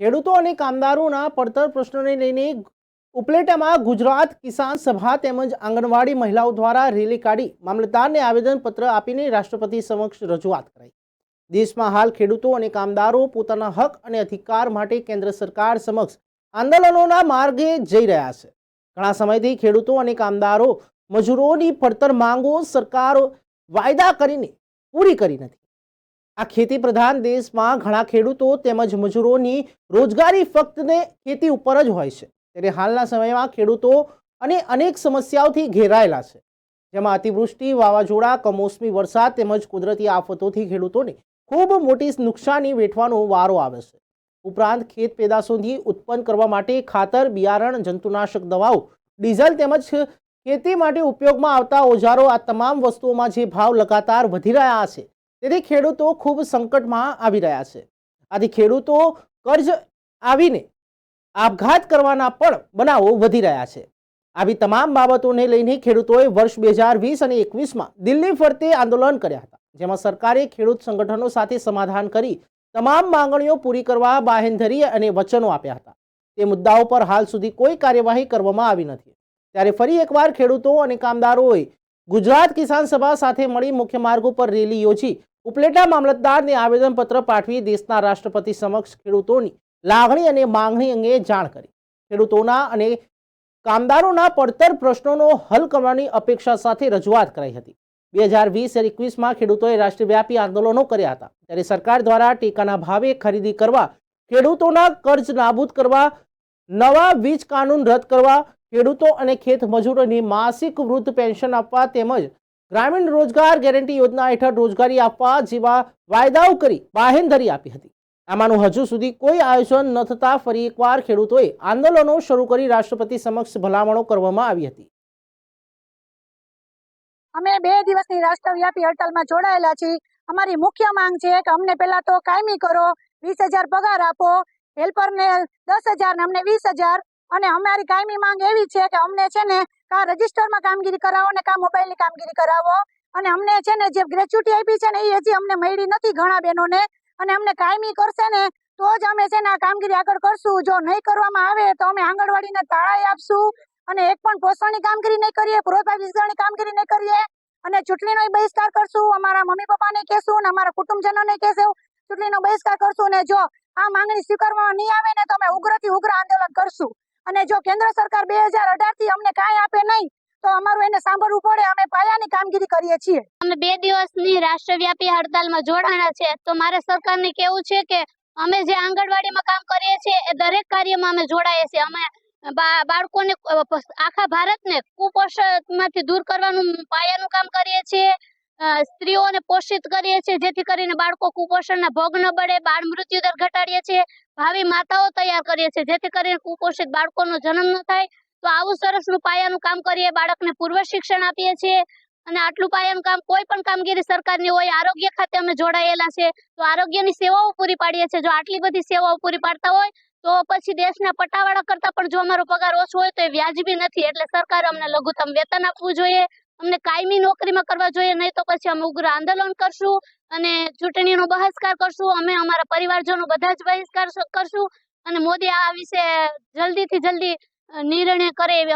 ખેડૂતો અને કામદારોના પડતર પ્રશ્નોને લઈને ઉપલેટામાં ગુજરાત કિસાન સભા તેમજ આંગણવાડી મહિલાઓ દ્વારા રેલી કાઢી મામલતદારને આવેદનપત્ર આપીને રાષ્ટ્રપતિ સમક્ષ રજૂઆત કરાઈ. દેશમાં હાલ ખેડૂતો અને કામદારો પોતાના હક અને અધિકાર માટે કેન્દ્ર સરકાર સમક્ષ આંદોલનોના માર્ગે જઈ રહ્યા છે. ઘણા સમયથી ખેડૂતો અને કામદારો મજૂરોની પડતર માંગો સરકાર વાયદા કરીને પૂરી કરી નથી. આ ખેતી પ્રધાન દેશમાં ઘણા ખેડૂતો તેમજ મજૂરોની રોજગારી ફક્ત ને ખેતી ઉપર જ હોય છે. ત્યારે હાલના સમયમાં ખેડૂતો અને અનેક સમસ્યાઓથી ઘેરાયેલા છે. જેમાં અતિવૃષ્ટિ, વાવાઝોડા, કમોસમી વરસાદ તેમજ કુદરતી આફતોથી ખેડૂતોને ખૂબ મોટી નુકસાની વેઠવાનો વારો આવે છે. ઉપરાંત ખેત પેદાશોથી ઉત્પન્ન કરવા માટે ખાતર, બિયારણ, જંતુનાશક દવાઓ, ડીઝલ તેમજ ખેતી માટે ઉપયોગમાં આવતા ઓજારો આ તમામ વસ્તુઓમાં જે ભાવ લગાતાર વધી રહ્યા છે. તેથી ખેડૂતો ખૂબ સંકટમાં આવી રહ્યા છે. આથી ખેડૂતો કર્જ આવીને આપઘાત કરવાના પણ બનાવો વધી રહ્યા છે. આવી તમામ બાબતોને લઈને ખેડૂતોએ વર્ષ બે હજાર વીસ અને એકવીસમાં દિલ્હી ફરતે આંદોલન કર્યા હતા, જેમાં સરકારે ખેડૂત સંગઠનો સાથે સમાધાન કરી તમામ માંગણીઓ પૂરી કરવા બાહેંધરી અને વચનો આપ્યા હતા. તે મુદ્દાઓ પર હાલ સુધી કોઈ કાર્યવાહી કરવામાં આવી નથી. ત્યારે ફરી એકવાર ખેડૂતો અને કામદારોએ ગુજરાત કિસાન સભા સાથે મળી મુખ્ય માર્ગ ઉપર રેલી યોજી ઉપલેટા મામલતદારને આવેદનપત્ર પાઠવી દેશના રાષ્ટ્રપતિ સમક્ષ ખેડૂતોની લાગણી અને માંગણી અંગે જાણ કરી. ખેડૂતોના અને કામદારોના પડતર પ્રશ્નોનો હલ કરવાની અપેક્ષા સાથે રજૂઆત કરાઈ હતી. બે હજાર વીસ એકવીસમાં ખેડૂતોએ રાષ્ટ્રવ્યાપી આંદોલનો કર્યા હતા. ત્યારે સરકાર દ્વારા ટેકાના ભાવે ખરીદી કરવા, ખેડૂતોના કર્જ નાબૂદ કરવા, નવા વીજ કાનૂન રદ કરવા, ખેડૂતો અને ખેત મજૂરોની માસિક વૃદ્ધ પેન્શન આપવા તેમજ ગ્રામીણ રોજગાર ગેરંટી યોજના હેઠળ રોજગારી આપવા જેવા વાયદાઓ કરી બાહેંધરી આપી હતી. આમાંનું હજુ સુધી કોઈ આયોજન ન થતાં ફરી એકવાર ખેડૂતોએ આંદોલનો શરૂ કરી રાષ્ટ્રપતિ સમક્ષ ભલામણો કરવામાં આવી હતી. અમે બે દિવસની રાષ્ટ્રવ્યાપી હડતાલમાં જોડાયેલા છીએ. અમારી મુખ્ય માંગ છે કે અમને પહેલા તો કાયમી કરો, વીસ હજાર પગાર આપો હેલ્પરને દસ હજાર ને અમને વીસ હજાર અને અમારી કાયમી માંગ એવી છે કે અમને છે ને કા રજિસ્ટરમાં કામગીરી કરાવો ને કા મોબાઈલની કામગીરી કરાવો. અને અમને છે ને જે ગ્રેચ્યુટી આપી છે ને એ હજી અમને મળી નથી ઘણા બહેનોને. અને અમને કાયમી કરશે ને તો જ અમે છે ને આ કામગીરી આગળ કરશું. જો નહીં કરવામાં આવે તો અમે આંગણવાડીને તાળાએ આપશું. અને એક પણ પોષણની કામગીરી નહીં કરીએ, પુરવઠા વિસ્તરણની કામગીરી નહીં કરીએ. અને ચૂંટણીનો બહિષ્કાર કરશું. અમારા મમ્મી પપ્પાને કહેશું અને અમારા કુટુંબજનોને કહેશું, ચૂંટણીનો બહિષ્કાર કરશું ને જો આ માંગણી સ્વીકારવામાં નહીં આવે ને તો અમે ઉગ્રથી ઉગ્ર આંદોલન કરશું. અને જો કેન્દ્ર સરકાર બે હજારથી અમને કાંઈ આપે નહીં, તો અમારું એને સાંભળવું પડે. અમે પાયાની કામગીરી કરીએ છીએ. અમે બે દિવસની રાષ્ટ્રવ્યાપી હડતાલમાં જોડાણા છે. તો મારે સરકારને કેવું છે કે અમે જે આંગણવાડીમાં કામ કરીએ છીએ, એ દરેક કાર્યમાં અમે જોડાઈએ છીએ. અમે બાળકોને આખા ભારતને કુપોષણમાંથી દૂર કરવાનું પાયાનું કામ કરીએ છીએ. સ્ત્રીઓને પોષિત કરીએ છીએ, જેથી કરીને બાળકો કુપોષણના ભોગ ન બળે બાળ મૃત્યુ દર ઘટાડીએ છીએ, ભાવિ માતાઓ તૈયાર કરીએ છીએ, જેથી કરીને કુપોષિત બાળકોનો જન્મ ન થાય. તો આવું સરસનું પાયાનું કામ કરીએ, બાળકને પૂર્વ શિક્ષણ આપીએ છીએ. અને આટલું પાયાનું કામ કોઈ પણ કામગીરી સરકારની હોય, આરોગ્ય ખાતે અમે જોડાયેલા છે તો આરોગ્યની સેવાઓ પૂરી પાડીએ છીએ. જો આટલી બધી સેવાઓ પૂરી પાડતા હોય, તો પછી દેશના પટાવાળા કરતા પણ જો અમારો પગાર ઓછો હોય, તો એ વ્યાજબી નથી. એટલે સરકારે અમને લઘુત્તમ વેતન આપવું જોઈએ. અમને કાયમી નોકરીમાં કરવા જોઈએ, નહીં તો પછી અમે ઉગ્ર આંદોલન કરશું અને ચૂંટણીનો બહિષ્કાર કરશું. અમે અમારા પરિવારજનો બધા જ બહિષ્કાર કરશું અને મોદી આ વિશે જલ્દીથી જલ્દી નિર્ણય કરે એવી